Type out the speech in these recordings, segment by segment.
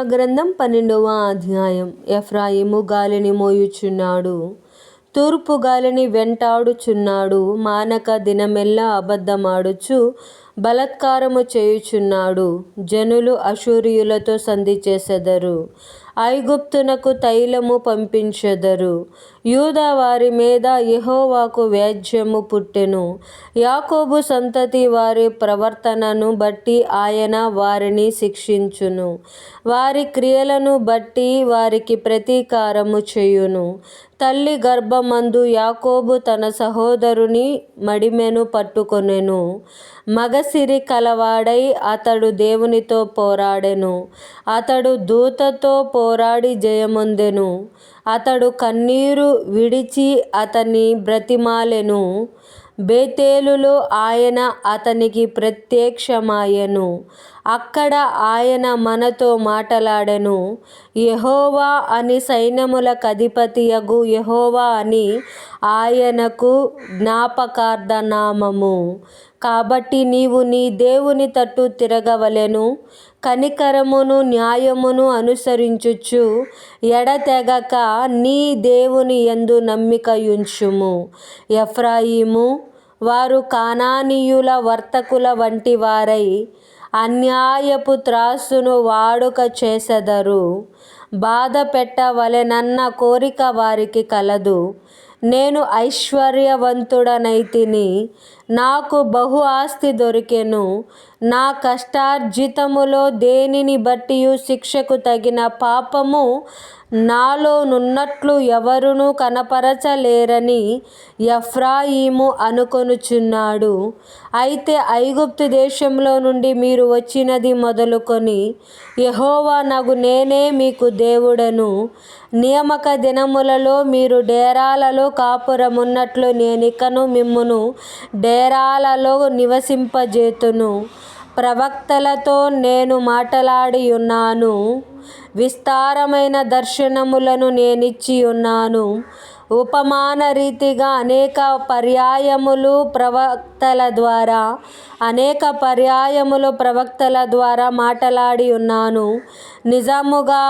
గ్రంథం పన్నెండవ అధ్యాయం. ఎఫ్రాయిము గాలిని మోయుచున్నాడు. తూర్పు గాలిని వెంటాడుచున్నాడు. మానక దినమెల్లా అబద్ధమాడుచు బలత్కారము చేయుచున్నాడు. జనులు అశూరియులతో సంధి చేసెదరు. ఐగుప్తునకు తైలము పంపించెదరు. యూదా వారి మీద యహోవాకు వ్యాజ్యము పుట్టెను. యాకోబు సంతతి వారి ప్రవర్తనను బట్టి ఆయన వారిని శిక్షించును. వారి క్రియలను బట్టి వారికి ప్రతీకారము చేయును. తల్లి గర్భమందు యాకోబు తన సహోదరుని మడిమెను పట్టుకొనెను. సిరి కలవాడై అతడు దేవునితో పోరాడెను. అతడు దూతతో పోరాడి జయమొందెను. అతడు కన్నీరు విడిచి అతని బ్రతిమాలెను. బేతేలులో ఆయన అతనికి ప్రత్యక్షమాయెను. అక్కడ ఆయన మనతో మాటలాడెను. యహోవా అని సైన్యములకధిపతియగు యహోవా అని ఆయనకు జ్ఞాపకార్థ నామము కాబట్టి నీవు నీ దేవుని తట్టు తిరగవలెను. కనికరమును న్యాయమును అనుసరించుచు ఎడతెగక నీ దేవుని యందు నమ్మికయుంచుము. ఎఫ్రాయిము వారు కానానీయుల వర్తకుల వంటి వారై అన్యాయపు త్రాసును వాడుక చేసెదరు. బాధ పెట్టవలెనన్న కోరిక వారికి కలదు. నేను ఐశ్వర్యవంతుడనైతిని. నాకు బహు ఆస్తి దొరికెను. నా కష్టార్జితములో దేనిని బట్టియు శిక్షకు తగిన పాపము నాలోనున్నట్లు ఎవరునూ కనపరచలేరని ఎఫ్రాయిము అనుకొనుచున్నాడు. అయితే ఐగుప్తు దేశంలో నుండి మీరు వచ్చినది మొదలుకొని యెహోవానగు నేనే మీకు దేవుడను. నియామక దినములలో మీరు డేరాలలో కాపురమున్నట్లు నేనికను మిమ్మును నేరాలలో నివసింపజేతును. ప్రవక్తలతో నేను మాట్లాడి ఉన్నాను. విస్తారమైన దర్శనములను నేనిచ్చియున్నాను ఉపమాన రీతిగా అనేక పర్యాయములు ప్రవక్తల ద్వారా అనేక పర్యాయములు ప్రవక్తల ద్వారా మాట్లాడి ఉన్నాను. నిజముగా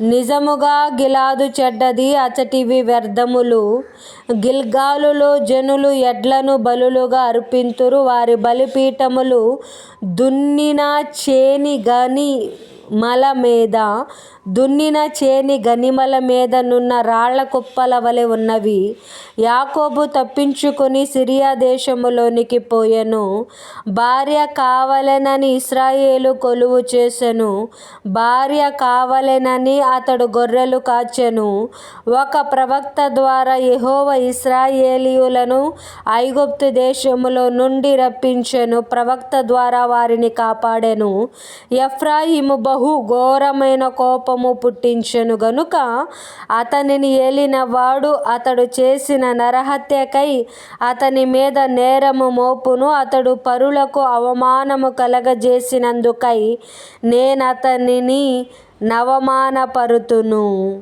నిజముగా గిలాదు చెడ్డది అచటివి వ్యర్థములు. గిల్గాలులో జనులు ఎడ్లను బలులుగా అర్పింతురు. వారి బలిపీఠములు దున్నిన చేని గని మల మీద దున్నిన చేని గనిమల మీద నున్న రాళ్ళ కుప్పల వలె ఉన్నవి. యాకోబు తప్పించుకొని సిరియా దేశములోనికి పోయెను. భార్య కావలెనని ఇస్రాయేలు కొలువు చేసెను. భార్య కావలెనని అతడు గొర్రెలు కాచెను. ఒక ప్రవక్త ద్వారా యహోవ ఇస్రాయేలీయులను ఐగుప్తు దేశములో నుండి రప్పించెను. ప్రవక్త ద్వారా వారిని కాపాడెను. ఎఫ్రాయిము బహు ఘోరమైన కోపము పుట్టించెను. గనుక అతనిని ఏలినవాడు అతడు చేసిన నరహత్యకై అతని మీద నేరము మోపును. అతడు పరులకు అవమానము కలగజేసినందుకై నేనతనిని నవమానపరుతును.